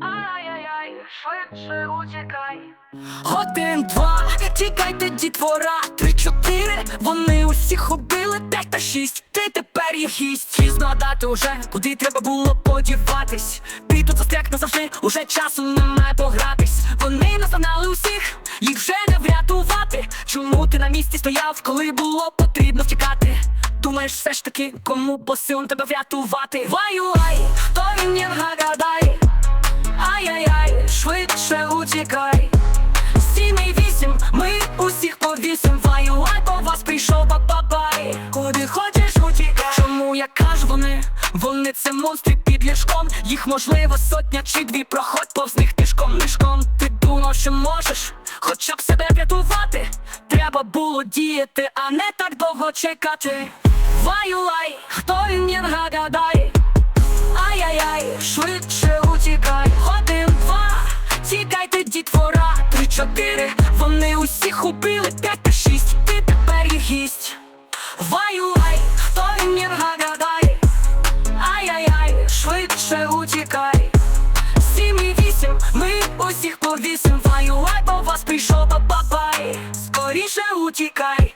Ай-яй-яй, швидше утікай. Один, два, тікайте, дітвора, три, чотири. Вони усіх убили, п'ять та шість. Ти тепер їх гість. Пізно гадати уже, куди треба було подіватись. Ти тут застряг назавжди, уже часу немає погратись. Вони наздогнали усіх, їх вже не врятувати. Чому ти на місці стояв, коли було потрібно втікати? Думаєш, все ж таки, кому по силам тебе врятувати? Ваю-ай, хто він не гадай? Утікай. Сім і вісім, ми усіх повісим. Ваю-ай, по вас прийшов бабабай Куди хочеш утікай. Чому я кажу вони? Вони це монстри під ліжком. Їх можливо сотня чи дві. Проходь повз них тишком нишком Ти думав, що можеш хоча б себе врятувати. Треба було діяти, а не так довго чекати. Ваю-ай, хто він не гадай вони усіх убили П'ять та шість, ти тепер їх гість. Ваювай, хто він не гадай Ай-яй-яй, швидше утікай. Сім і вісім, ми усіх повісим Ваювай, по вас прийшов бабай. Скоріше утікай